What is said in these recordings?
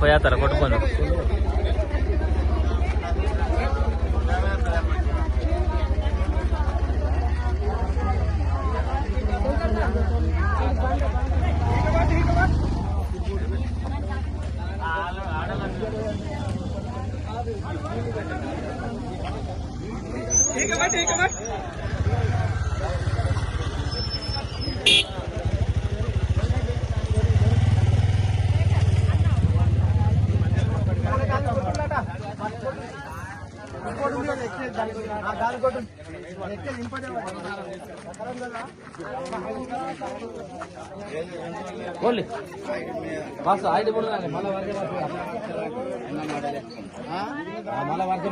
పోయాతారా కొట్టుకోను కోళ్ళి bus ఐదు మూడు మళ్ళీ వర్గం మళ్ళీ వర్గం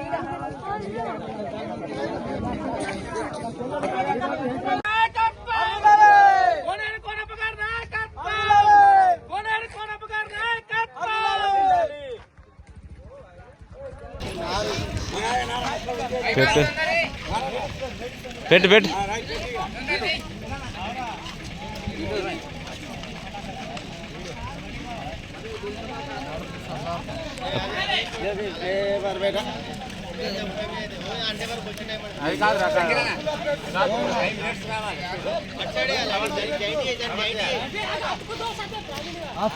நீங்க వరకు పెట్టు పెట్టు పెట్టు అది కాదు ఒక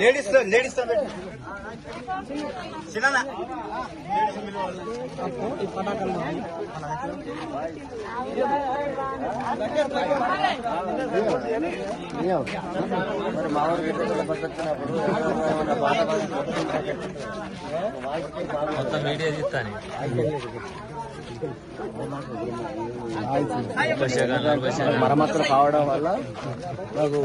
లేడీస్ లేడీస్తో చిన్న మరి మా ఊరికి వచ్చినప్పుడు మొత్తం వీడియో తీస్తాను మరమ్మతులు కావడం వల్ల నాకు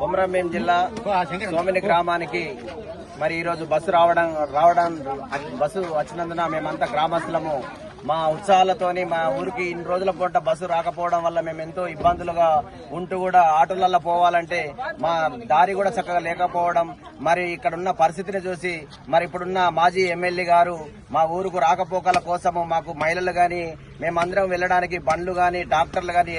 కొమరంభీం జిల్లా సోమిని గ్రామానికి మరి ఈరోజు బస్సు రావడం రావడం బస్సు వచ్చినందున మేమంతా గ్రామస్తులము. మా ఉత్సాహాలతోని మా ఊరికి ఇన్ని రోజుల పూట బస్సు రాకపోవడం వల్ల మేము ఎంతో ఇబ్బందులుగా ఉంటూ కూడా ఆటోలలో పోవాలంటే మా దారి కూడా చక్కగా లేకపోవడం మరి ఇక్కడ ఉన్న పరిస్థితిని చూసి మరి ఇప్పుడున్న మాజీ ఎమ్మెల్యే గారు మా ఊరుకు రాకపోకల కోసము మాకు మహిళలు గాని మేమందరం వెళ్ళడానికి బండ్లు గాని డాక్టర్లు గాని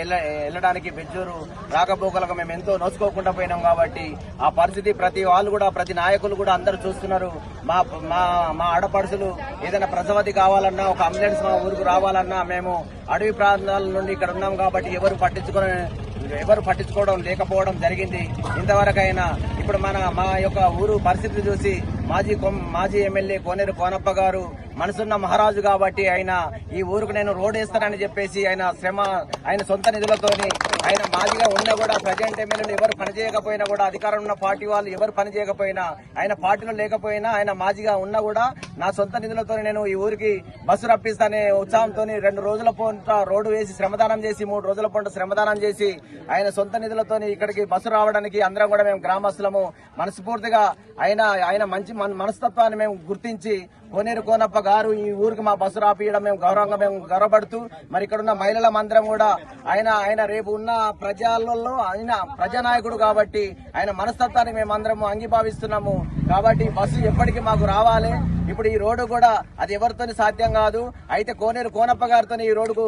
వెళ్ళడానికి బెజ్జూరు రాకపోకలకు మేము ఎంతో నోసుకోకుండా పోయినాం కాబట్టి ఆ పరిస్థితి ప్రతి వాళ్ళు కూడా ప్రతి నాయకులు కూడా అందరూ చూస్తున్నారు. మా మా మా ఆడపడుచులు ఏదైనా ప్రసవతి కావాలన్నా ఒక అంబులెన్స్ ఊరుకు రావాలన్నా మేము అడవి ప్రాంతాల నుండి ఇక్కడ ఉన్నాం కాబట్టి ఎవరు పట్టించుకునే ఎవరు పట్టించుకోవడం లేకపోవడం జరిగింది. ఇంతవరకైనా ఇప్పుడు మన మా యొక్క ఊరు పరిస్థితి చూసి మాజీ కొం- మాజీ ఎమ్మెల్యే కోనేరు కోనప్ప గారు మనసున్న మహారాజు కాబట్టి ఆయన ఈ ఊరుకు నేను రోడ్ వేస్తానని చెప్పేసి ఆయన శ్రమ ఆయన సొంత నిధులతోని ఆయన మాజీగా ఉన్నా కూడా ప్రజెంట్ ఎమ్మెల్యేలు ఎవరు పనిచేయకపోయినా కూడా అధికారం ఉన్న పార్టీ వాళ్ళు ఎవరు పనిచేయకపోయినా ఆయన పార్టీలో లేకపోయినా ఆయన మాజీగా ఉన్నా కూడా నా సొంత నిధులతో నేను ఈ ఊరికి బస్సు రప్పిస్తానే ఉత్సాహంతో రెండు రోజుల పూట రోడ్డు వేసి శ్రమదానం చేసి మూడు రోజుల పూట శ్రమదానం చేసి ఆయన సొంత నిధులతో ఇక్కడికి బస్సు రావడానికి అందరం కూడా మేము గ్రామస్తులము. మనస్ఫూర్తిగా ఆయన ఆయన మంచి మన- మనస్తత్వాన్ని మేము గుర్తించి కోనేరు కోనప్ప గారు ఈ ఊరికి మా బస్సు రాపియడం మేము గౌరవంగా మేము గౌరవపడుతూ మరి ఇక్కడ ఉన్న మహిళల మందిరం కూడా ఆయన ఆయన రేపు ఉన్న ప్రజలలో ఆయన ప్రజానాయకుడు కాబట్టి ఆయన మనస్తత్వాన్ని మేము అందరము అంగీభావిస్తున్నాము. కాబట్టి బస్సు ఎప్పటికీ మాకు రావాలి. ఇప్పుడు ఈ రోడ్డు కూడా అది ఎవరితో సాధ్యం కాదు. అయితే కోనేరు కోనప్ప గారితో ఈ రోడ్డుకు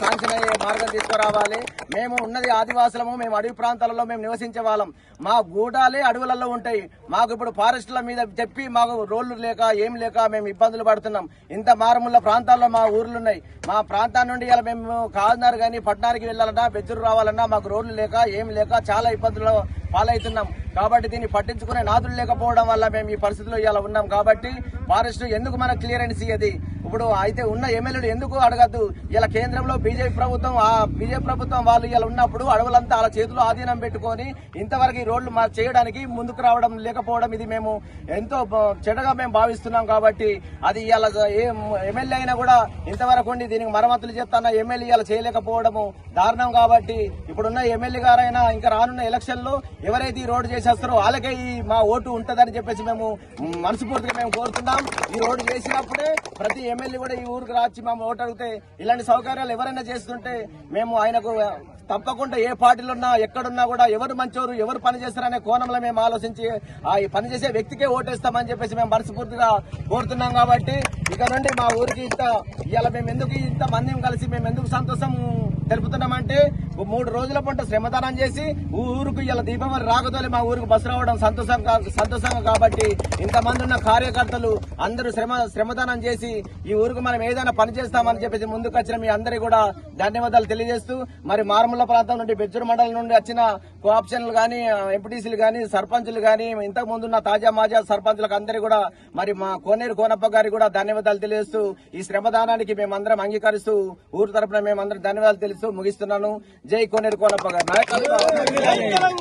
శాంక్షన్ అయ్యే మార్గం తీసుకురావాలి. మేము ఉన్నది ఆదివాసులము మేము అడవి ప్రాంతాలలో మేము నివసించే వాళ్ళం. మా గూడాలే అడవులలో ఉంటాయి. మాకు ఇప్పుడు ఫారెస్ట్ల మీద చెప్పి మాకు రోడ్లు లేక ఏం లేక మేము ఇబ్బందులు పడుతున్నాం. ఇంత మారుమూల ప్రాంతాల్లో మా ఊర్లు ఉన్నాయి మా ప్రాంతం నుండి ఇలా మేము కాకినాడ కానీ పట్టణానికి వెళ్ళాలన్నా బెజ్జూరు రావాలన్నా మాకు రోడ్లు లేక ఏం లేక చాలా ఇబ్బందులు పాలవుతున్నాం. కాబట్టి దీన్ని పట్టించుకునే నాదులు లేకపోవడం వల్ల మేము ఈ పరిస్థితిలో ఇలా ఉన్నాం. కాబట్టి ఫారెస్ట్ ఎందుకు మనకు క్లియరెన్స్ ఇయ్యది? ఇప్పుడు అయితే ఉన్న ఎమ్మెల్యేలు ఎందుకు అడగద్దు? ఇలా కేంద్రంలో బీజేపీ ప్రభుత్వం ఆ బీజేపీ ప్రభుత్వం వాళ్ళు ఇలా ఉన్నప్పుడు అడవులంతా వాళ్ళ చేతిలో ఆధీనం పెట్టుకొని ఇంతవరకు ఈ రోడ్లు మా చేయడానికి ముందుకు రావడం లేకపోవడం ఇది మేము ఎంతో చెడగా మేము భావిస్తున్నాం కాబట్టి అది ఇలా ఎమ్మెల్యే అయినా కూడా ఇంతవరకు ఉండి దీనికి మరమ్మతులు చేస్తున్న ఎమ్మెల్యే ఇలా చేయలేకపోవడము దారుణం కాబట్టి ఇప్పుడున్న ఎమ్మెల్యే గారైనా ఇంకా రానున్న ఎలక్షన్లో ఎవరైతే ఈ రోడ్డు చేసేస్తారో వాళ్ళకే ఈ మా ఓటు ఉంటుందని చెప్పేసి మేము మనస్ఫూర్తిగా మేము కోరుతున్నాం. ఈ రోడ్డు చేసినప్పుడే ప్రతి ఎమ్మెల్యే కూడా ఈ ఊరికి రాచి మేము ఓటు అడిగితే ఇలాంటి సౌకర్యాలు ఎవరైనా చేస్తుంటే మేము ఆయనకు తప్పకుండా ఏ పార్టీలో ఉన్నా ఎక్కడున్నా కూడా ఎవరు మంచోరు ఎవరు పని చేస్తారనే కోణంలో మేము ఆలోచించి ఆ పనిచేసే పని చేసే వ్యక్తికే ఓటేస్తామని చెప్పేసి మేము మనస్ఫూర్తిగా కోరుతున్నాం కాబట్టి ఇక నుండి మా ఊరికి ఇంత ఇలా మేము ఎందుకు ఇంత మంది కలిసి మేము ఎందుకు సంతోషం తెలుపుతున్నామంటే మూడు రోజుల పంట శ్రమదానం చేసి ఊరుకు ఇలా దీపావళి రాకతోలే మా ఊరికి బస్సు రావడం సంతోషం సంతోషం కాబట్టి ఇంతమంది ఉన్న కార్యకర్తలు అందరూ శ్రమ శ్రమదానం చేసి ఈ ఊరికి మనం ఏదైనా పని చేస్తామని చెప్పేసి ముందుకు వచ్చిన మీ అందరికీ కూడా ధన్యవాదాలు తెలియజేస్తూ మరి మారుమూల ప్రాంతం నుండి బెజ్జూరు మండలం నుండి వచ్చిన కోఆప్షన్లు కానీ ఎంపీటీసీలు కానీ సర్పంచులు కానీ ఇంతకు ముందున్న తాజా మాజా సర్పంచులకు అందరికీ కూడా మరి మా కోనేరు కోనప్ప గారికి కూడా ధన్యవాదాలు తెలియజేస్తూ ఈ శ్రమదానానికి మేమందరం అంగీకరిస్తూ ఊరు తరపున మేమందరం ధన్యవాదాలు తెలుస్తూ ముగిస్తున్నాను. జై కోనేరు కోనప్ప గారి. నాయకత్వం